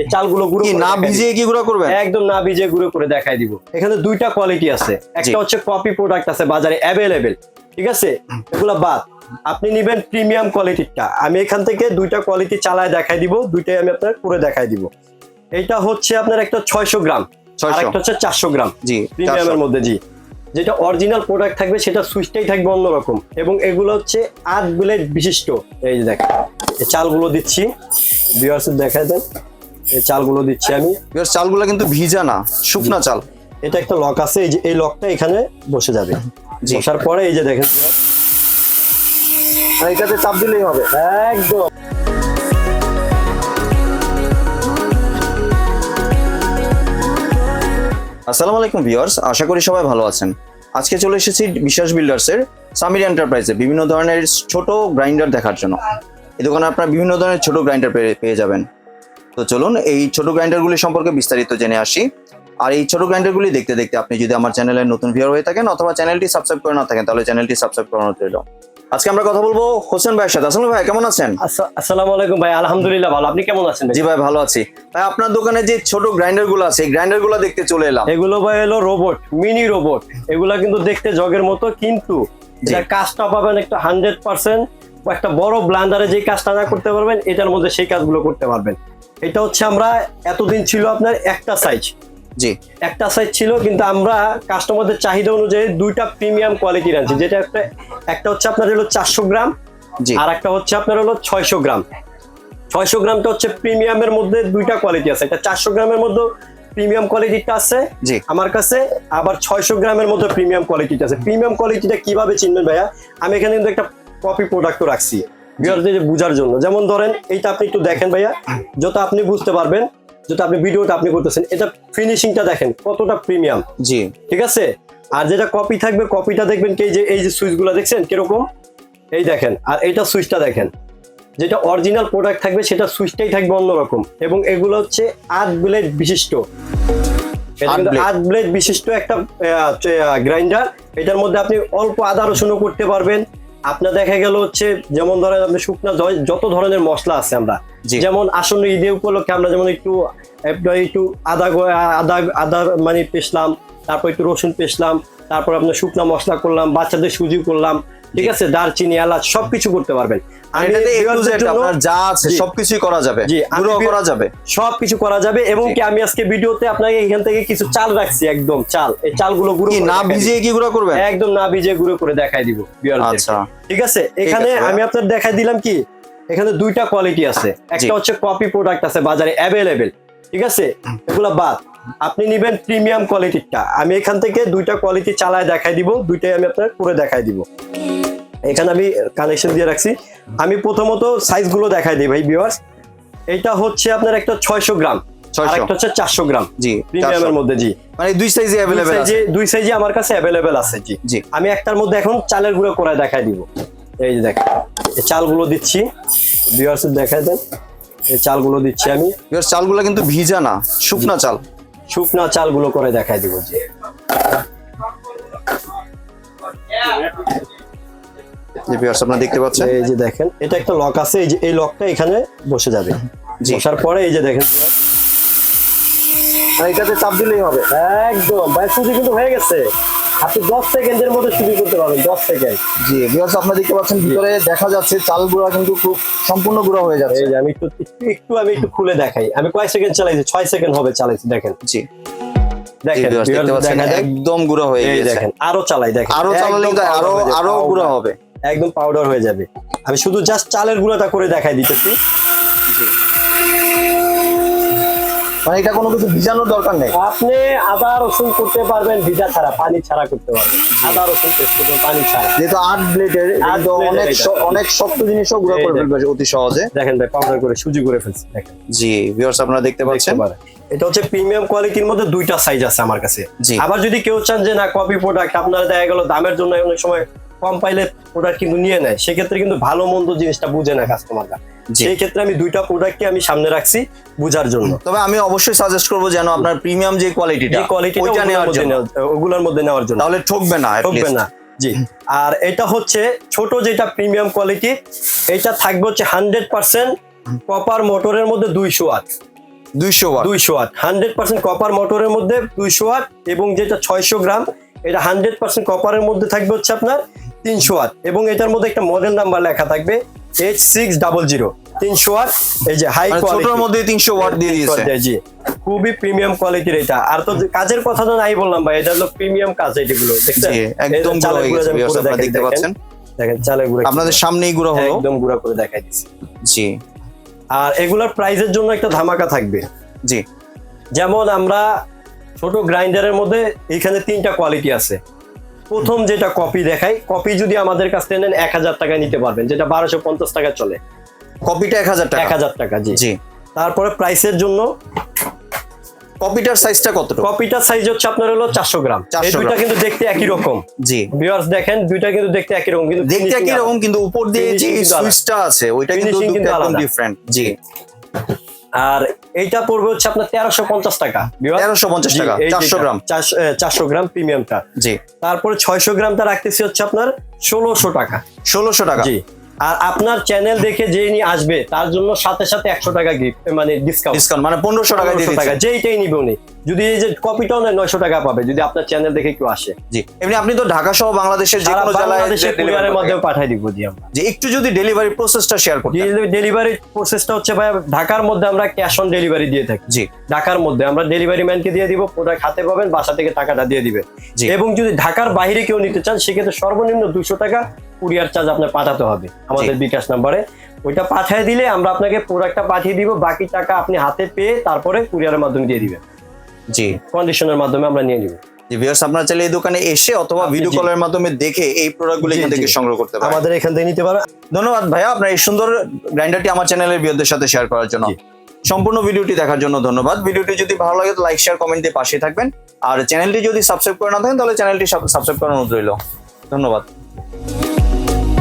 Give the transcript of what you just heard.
এই চালগুলো গুঁড়ো কি না ভিজিয়ে কি গুঁড়ো করবেন? একদম না ভিজিয়ে গুঁড়ো করে দেখাই দিব। এখানে দুইটা কোয়ালিটি আছে। একটা হচ্ছে কপি প্রোডাক্ট আছে বাজারে অ্যাভেলেবেল ঠিক আছে? এগুলা বাদ। আপনি নিবেন প্রিমিয়াম কোয়ালিটিটা আমি এখান থেকে দুইটা কোয়ালিটি চালায় দেখাই দিব। দুইটাই আমি আপনার করে দেখাই দিব। এটা হচ্ছে আপনার একটা ছয়শো গ্রাম। আর একটা হচ্ছে চারশো গ্রাম। জি প্রিমিয়ামের মধ্যে জি। যেটা অরিজিনাল প্রোডাক্ট থাকবে সেটা সুইচটাই থাকবে অন্যরকম। এবং এগুলো হচ্ছে আট ব্লেড বিশিষ্ট। এই যে দেখ চালগুলো দিচ্ছি। দেখা দেন। এই চালগুলো দিচ্ছি আমি। চালগুলো কিন্তু ভিজা না শুকনা চাল। এটা একটা লক আছে এই যে এই লকটা এখানে বসে যাবে। বসার পরে এই যে দেখেন এটাতে চাপ দিলেই হবে। একদম। আসসালামু আলাইকুম ভিউয়ার্স আশা করি সবাই ভালো আছেন। আজকে চলে এসেছি বিশ্বাস বিল্ডার্সের সামির এন্টারপ্রাইজে বিভিন্ন ধরনের ছোট গ্রাইন্ডার দেখার জন্য। এই দোকানে আপনারা বিভিন্ন ধরনের ছোট গ্রাইন্ডার পেয়ে যাবেন। তো চলুন এই ছোট গ্রাইন্ডারগুলি সম্পর্কে বিস্তারিত জেনে আসি। আর এই ছোট গ্রাইন্ডারগুলি দেখতে দেখতে আপনি যদি আমার চ্যানেলের নতুন ভিউয়ার হয়ে থাকেন অথবা চ্যানেলটি সাবস্ক্রাইব করে না থাকেন তাহলে চ্যানেলটি সাবস্ক্রাইব করানো রইল আজকে আমরা কথা বলব হোসেন ভাইয়ের সাথে। আসলে ভাই কেমন আছেন? আসসালামু আলাইকুম ভাই আলহামদুলিল্লাহ ভালো। আপনি কেমন আছেন জি ভাই ভালো আছি। ভাই আপনার দোকানে যে ছোট গ্রাইন্ডারগুলো আছে এই গ্রাইন্ডারগুলো দেখতে চলে এলাম। এগুলো ভাই হলো রোবট মিনি রোবট এগুলা কিন্তু দেখতে জগের মতো কিন্তু। এটা কাজটা পাবেন একটা হান্ড্রেড পার্সেন্ট একটা বড় ব্লান্ডারে যে কাজটা না করতে পারবেন এটার মধ্যে সেই কাজগুলো করতে পারবেন। এটা হচ্ছে আমরা এতদিন ছিল আপনার একটা সাইজ জি। একটা সাইজ ছিল কিন্তু আমরা কাস্টমারদের চাহিদা অনুযায়ী দুইটা প্রিমিয়াম কোয়ালিটির আনছি। যেটা একটা একটা হচ্ছে আপনার হলো চারশো গ্রাম জি। আর একটা হচ্ছে আপনার হলো ছয়শো গ্রাম। ছয়শো গ্রামটা হচ্ছে প্রিমিয়ামের মধ্যে দুইটা কোয়ালিটি আছে। একটা চারশো গ্রামের মধ্যে প্রিমিয়াম কোয়ালিটিটা আছে জি। আমার কাছে আবার ছয়শো গ্রামের মধ্যে প্রিমিয়াম কোয়ালিটিটা আছে। প্রিমিয়াম কোয়ালিটিটা কীভাবে চিনবেন ভাইয়া? আমি এখানে কিন্তু একটা কপি প্রোডাক্টও রাখছি। ভিউয়ারদের বুঝার জন্য। যেমন ধরেন এইটা আপনি একটু দেখেন ভাইয়া। যত আপনি বুঝতে পারবেন যত আপনি ভিডিওটা আপনি করতেছেন এটা ফিনিশিংটা দেখেন কতটা প্রিমিয়াম জি। ঠিক আছে? আর যেটা কপি থাকবে কপিটা দেখবেন কি যে এই যে সুইচগুলো দেখছেন কীরকম? এই দেখেন আর এইটা সুইচটা দেখেন। যেটা অরিজিনাল প্রোডাক্ট থাকবে সেটা সুইচটাই থাকবে অন্যরকম। এবং এগুলো হচ্ছে আট ব্লেড বিশিষ্ট। এটা আট ব্লেড বিশিষ্ট একটা গ্রাইন্ডার। এটার মধ্যে আপনি অল্প আদা রসুনও করতে পারবেন। আপনার দেখা গেল হচ্ছে যেমন ধরেন আপনি শুকনা যত ধরনের মশলা আছে আমরা যেমন আসন্ন ঈদে উপলক্ষে আমরা যেমন একটু একটু আদা গো- আদা আদা মানে পেশলাম তারপর একটু রসুন পেশলাম তারপর আপনার শুকনা মশলা করলাম বাচ্চাদের সুজি করলাম ঠিক আছে দারচিনি এলাচ সবকিছু করতে পারবেন। আপনার যা আছে। সবকিছুই করা যাবে। জি, করা যাবে। সবকিছু করা যাবে এবং কি আমি আজকে ভিডিওতে আপনাকে এখান থেকে কিছু চাল রাখছি একদম চাল। এই চালগুলো গুঁড়ো না ভিজিয়ে কি গুঁড়ো করবেন? একদম না ভিজিয়ে গুঁড়ো করে দেখাই দিব আচ্ছা। ঠিক আছে এখানে আমি আপনার দেখাই দিলাম কি এখানে দুইটা কোয়ালিটি আছে। একটা হচ্ছে কপি প্রোডাক্ট আছে বাজারে অ্যাভেলেবেল ঠিক আছে এগুলা বাদ। আপনি নিবেন প্রিমিয়াম কোয়ালিটিটা আমি এখান থেকে দুইটা কোয়ালিটি চালায় দেখাই দিব দুইটাই আমি আপনার করে দেখাই দিব। এখানে আমি কানেকশন দিয়ে রাখছি। আমি প্রথমত সাইজগুলো দেখাই দিই ভাই ভিউয়ার্স এটা হচ্ছে আপনার একটা ছয়শো গ্রাম। আর 600 একটা হচ্ছে চারশো গ্রাম। জি প্রিমিয়ামের মধ্যে জি। মানে দুই সাইজে অ্যাভেলেবেল আছে। দুই সাইজে আমার কাছে অ্যাভেলেবেল আছে জি। জি। আমি একটার মধ্যে এখন চালের গুঁড়ো করে দেখাই দিব। এই যে দেখেন এই চালগুলো দিচ্ছি। ভিউয়ার্স দেখাই দেন। এই চালগুলো দিচ্ছি আমি। চালগুলো কিন্তু ভিজা না শুকনা চাল। শুকনা চালগুলো করে দেখাই দিব যে। আপনারা দেখতে পাচ্ছেন? এই যে দেখেন এটা একটা লক আছে এই যে এই লকটা এখানে বসে যাবে। বসার পরে এই যে দেখেন এটাতে চাপ দিলেই হবে। একদম। ভাই সুজি কিন্তু হয়ে গেছে। আপনি দশ সেকেন্ডের মধ্যে শুরু করতে পারবেন দশ সেকেন্ড। জি ভিউয়ার্স আপনারা দেখতে পাচ্ছেন ভিতরে দেখা যাচ্ছে চাল গুঁড়া কিন্তু খুব সম্পূর্ণ গুঁড়া হয়ে যাচ্ছে। এই যে আমি একটু একটু আমি একটু খুলে দেখাই। আমি কয় সেকেন্ড চালাইছি? ছয় সেকেন্ড হবে চালাইছি দেখেন। জি। দেখেন ভিউয়ার্স দেখতে viewers পাচ্ছেন দেখা যায়। একদম গুঁড়া হয়ে গেছে দেখেন আরও চালাই দেখেন। আরও চালালে আরও powder যাবে, আরও গুঁড়া হবে। একদম পাউডার হয়ে যাবে। আমি শুধু জাস্ট চালের গুঁড়োটা করে দেখাই দিতেছি। মানে এটা কোনো কিছু ভিজানোর দরকার নেই। আপনি আদা রসুন করতে পারবেন ভিজা ছাড়া পানি ছাড়া করতে পারবেন। আদা রসুন পেস্ট করবেন পানি ছাড়া। যেহেতু আট অনেক অনেক শক্ত জিনিসও গুঁড়া করে ফেলবে অতি সহজে। দেখেন ভাই পাউডার করে সুজি করে ফেলছি দেখেন। জি ভিউয়ার্স আপনারা দেখতে দেখতে পাচ্ছেন। এটা হচ্ছে প্রিমিয়াম কোয়ালিটির মধ্যে দুইটা সাইজ আছে আমার কাছে। আবার যদি কেউ চান যে না কপি প্রোডাক্ট আপনারা দেখা গেল দামের জন্য অনেক সময় কম পাইলে প্রোডাক্ট কিন্তু নিয়ে নেয়। সেক্ষেত্রে কিন্তু ভালো মন্দ জিনিসটা বুঝে না কাস্টমাররা। সেই ক্ষেত্রে আমি দুইটা প্রোডাক্টকে আমি সামনে রাখছি বুঝার জন্য। তবে আমি অবশ্যই সাজেস্ট করব যেন আপনার প্রিমিয়াম যে কোয়ালিটিটা যে কোয়ালিটি ওইটা নেওয়ার জন্য। ওগুলোর মধ্যে নেওয়ার জন্য। তাহলে ঠকবে না ঠকবে না জি। আর এটা হচ্ছে ছোট যেটা প্রিমিয়াম কোয়ালিটি এটা থাকবে হচ্ছে হান্ড্রেড পার্সেন্ট কপার মোটরের মধ্যে দুইশো ওয়াট দুইশো ওয়াট দুইশো ওয়াট হান্ড্রেড পার্সেন্ট কপার মোটরের মধ্যে দুইশো ওয়াট এবং যেটা ছয়শো গ্রাম এটা হান্ড্রেড পার্সেন্ট কপারের মধ্যে থাকবে হচ্ছে আপনার তিনশো ওয়াট এবং এটার মধ্যে একটা মডেল নাম্বার লেখা থাকবে এইচ সিক্স ডাবল জিরো তিনশো ওয়াট এই যে হাই ছোটর মধ্যে তিনশো ওয়াট দিয়ে দিয়েছে। জি খুবই প্রিমিয়াম কোয়ালিটির এটা। আর তো কাজের কথা তো নাই বললাম ভাই এটা হলো প্রিমিয়াম কাজ এগুলো দেখছেন? একদম দেখতে পাচ্ছেন? দেখেন চালের গুঁড়ো আপনাদের সামনেই গুঁড়ো হলো। একদম গুঁড়া করে দেখাই দিচ্ছি। জি। আর এগুলার প্রাইজের জন্য একটা ধামাকা থাকবে। জি। যেমন আমরা ছোট গ্রাইন্ডারের মধ্যে এখানে তিনটা কোয়ালিটি আছে। প্রথম যেটা কপি দেখাই কপি যদি আমাদের কাছ থেকে নেন এক হাজার টাকায় নিতে পারবেন যেটা বারোশো পঞ্চাশ টাকা চলে। কপিটা এক হাজার এক হাজার টাকা জি। জি। তারপরে প্রাইসের জন্য কপিটার সাইজটা কতটুকু? কপিটার সাইজ হচ্ছে আপনার হলো চারশো গ্রাম। 400 এই দুইটা কিন্তু দেখতে একই রকম। জি। ভিউয়ার্স দেখেন দুইটা কিন্তু দেখতে একই রকম কিন্তু দেখতে একই রকম কিন্তু উপর দিয়ে যে। সুইচটা আছে ওইটা কিন্তু একদম ডিফারেন্ট জি। আর এইটা পড়বে হচ্ছে আপনার তেরোশো পঞ্চাশ টাকা তেরোশো পঞ্চাশ টাকা, চারশো গ্রাম। চারশো চারশো গ্রাম প্রিমিয়ামটা। জি। তারপরে ছয়শো গ্রামটা রাখতেছি হচ্ছে আপনার ষোলোশো টাকা। ষোলোশো টাকা। জি। আর আপনার চ্যানেল দেখে যে নিয়ে আসবে তার জন্য সাথে সাথে একশো টাকা গিফট মানে ডিসকাউন্ট ডিসকাউন্ট মানে পনেরোশো টাকা টাকা যেইটাই নিবে উনি। যদি এই যে কপিটাও নেয় নয়শো টাকা পাবে যদি আপনার চ্যানেল দেখে কেউ আসে। জি এমনি আপনি তো ঢাকা সহ বাংলাদেশের যে কোনো জেলায় কুরিয়ারের মাধ্যমে। পাঠাই দিব জি আমরা। যে একটু যদি ডেলিভারি প্রসেসটা শেয়ার করতে ডেলিভারি প্রসেসটা হচ্ছে ভাই ঢাকার মধ্যে আমরা ক্যাশ অন ডেলিভারি দিয়ে থাকি। জি। ঢাকার মধ্যে আমরা ডেলিভারি ম্যানকে দিয়ে দিব প্রোডাক্ট হাতে পাবেন বাসা থেকে টাকাটা দিয়ে দিবে। এবং যদি ঢাকার বাইরে কেউ নিতে চান সেক্ষেত্রে সর্বনিম্ন দুশো টাকা কুরিয়ার চার্জ আপনার পাঠাতে হবে আমাদের বিকাশ নাম্বারে। ওইটা পাঠিয়ে দিলে আমরা আপনাকে প্রোডাক্টটা পাঠিয়ে দিব বাকি টাকা আপনি হাতে পেয়ে তারপরে কুরিয়ারের মাধ্যমে দিয়ে দিবেন। জি। কন্ডিশনের মাধ্যমে আমরা নিয়ে নিব। ভিউয়ার্স আপনারা চাইলে এই দোকানে এসে অথবা ভিডিও কলের মাধ্যমে দেখে এই প্রোডাক্টগুলো এখান থেকে সংগ্রহ করতে পারেন। আমাদের এখান থেকে নিতে পারেন। ধন্যবাদ ভাইয়া আপনার এই সুন্দর গ্রাইন্ডারটি আমার চ্যানেলের বিয়োদের সাথে শেয়ার করার জন্য। সম্পূর্ণ ভিডিওটি দেখার জন্য ধন্যবাদ। ভিডিওটি যদি ভালো লাগে তো লাইক শেয়ার কমেন্ট দিয়ে পাশে থাকবেন। আর চ্যানেলটি যদি সাবস্ক্রাইব করে না থাকেন তাহলে চ্যানেলটি সাবস্ক্রাইব করার অনুরোধ রইল। ধন্যবাদ।